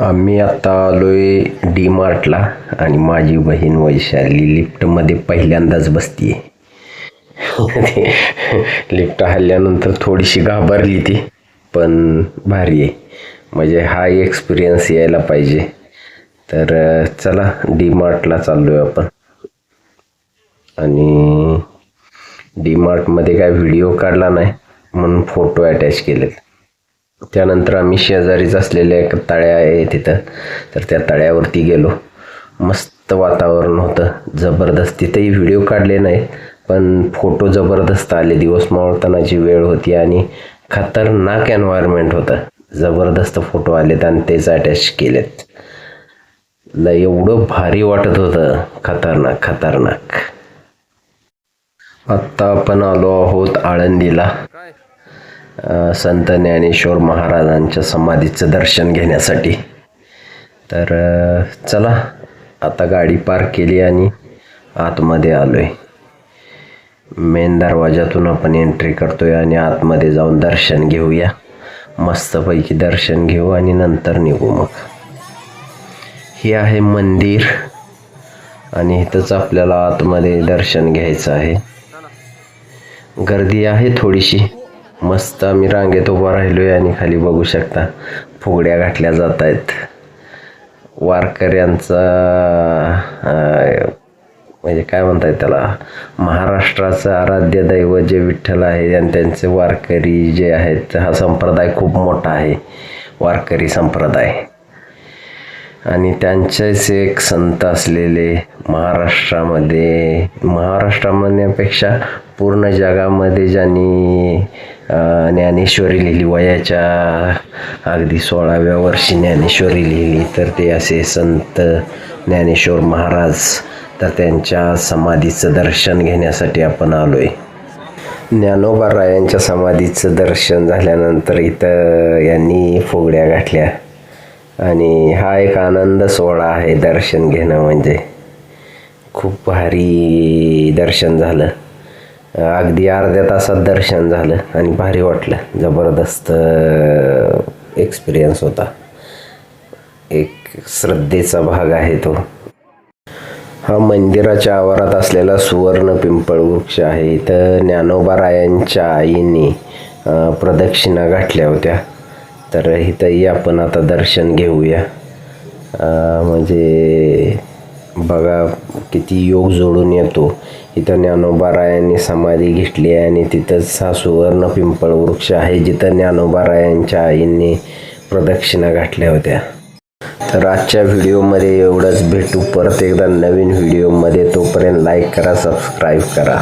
आम्ही आता आलोय डी मार्टला आणि माझी बहीण वैशाली लिफ्टमध्ये पहिल्यांदाच बसतीये. लिफ्ट हल्ल्यानंतर थोडीशी घाबरली ती पण भारी आहे. म्हणजे हा एक्सपिरियन्स यायला पाहिजे. तर चला डी मार्टला चाललोय आपण. आणि डी मार्टमध्ये काय व्हिडिओ काढला नाही म्हणून फोटो अटॅच केलेत. त्यानंतर आम्ही शेजारीच असलेल्या एक तळ्या आहे तिथं. तर त्या तळ्यावरती गेलो. मस्त वातावरण होतं. जबरदस्त तिथेही व्हिडिओ काढले नाहीत पण फोटो जबरदस्त आले. दिवस मावळतानाची वेळ होती आणि खतरनाक एन्व्हायरमेंट होतं. जबरदस्त फोटो आलेत आणि तेच अटॅच केलेत. ल एवढं भारी वाटत होतं. खतरनाक खतरनाक. आत्ता आपण आलो आहोत आळंदीला. संत ज्ञानेश्वर महाराजांच्या समाधीचं दर्शन घेण्यासाठी. तर चला आता गाडी पार्क केली आणि आतमध्ये आलो आहे मेन दरवाजातून आपण एंट्री करतो आहे आणि आतमध्ये जाऊन दर्शन घेऊया. मस्तपैकी दर्शन घेऊ आणि नंतर निघू मग. हे आहे मंदिर आणि इथंच आपल्याला आतमध्ये दर्शन घ्यायचं आहे. गर्दी आहे थोडीशी. मस्त आम्ही रांगेत उभा राहिलो आहे आणि खाली बघू शकता फुगड्या घातल्या जात आहेत. वारकऱ्यांचा म्हणजे काय म्हणतात त्याला? महाराष्ट्राचं आराध्य दैवत जे विठ्ठल आहे आणि त्यांचे वारकरी जे आहेत हा संप्रदाय खूप मोठा आहे. वारकरी संप्रदाय. आणि त्यांचेच एक संत असलेले महाराष्ट्रामध्ये महाराष्ट्र म्हणण्यापेक्षा पूर्ण जगामध्ये ज्यांनी ज्ञानेश्वरी लिहिली. वयाच्या अगदी सोळाव्या वर्षी ज्ञानेश्वरी लिहिली. तर ते असे संत ज्ञानेश्वर महाराज तर त्यांच्या समाधीचं दर्शन घेण्यासाठी आपण आलो आहे ज्ञानोबा रायांच्या समाधीचं दर्शन झाल्यानंतर इथं यांनी फुगड्या गाठल्या आणि हा एक आनंद सोहळा आहे दर्शन घेणं म्हणजे. खूप भारी दर्शन झालं. अगदी अर्ध्या तासात दर्शन झालं आणि भारी वाटलं. जबरदस्त एक्सपिरियन्स होता. एक श्रद्धेचा भाग आहे तो. हा मंदिराच्या आवारात असलेला सुवर्ण पिंपळ वृक्ष आहे. इथं ज्ञानोबा रायांच्या आईने प्रदक्षिणा गाठल्या होत्या. तर इथंही आपण आता दर्शन घेऊया. म्हणजे बघा किती योग जोडून येतो. इथं ज्ञानोबारायांनी समाधी घेतली आहे आणि तिथंच हा सुवर्ण पिंपळ वृक्ष आहे जिथं ज्ञानोबा आईंनी प्रदक्षिणा घातल्या होत्या. तर आजच्या व्हिडिओमध्ये एवढंच. भेटू परत एकदा नवीन व्हिडिओमध्ये. तोपर्यंत लाईक करा सबस्क्राईब करा.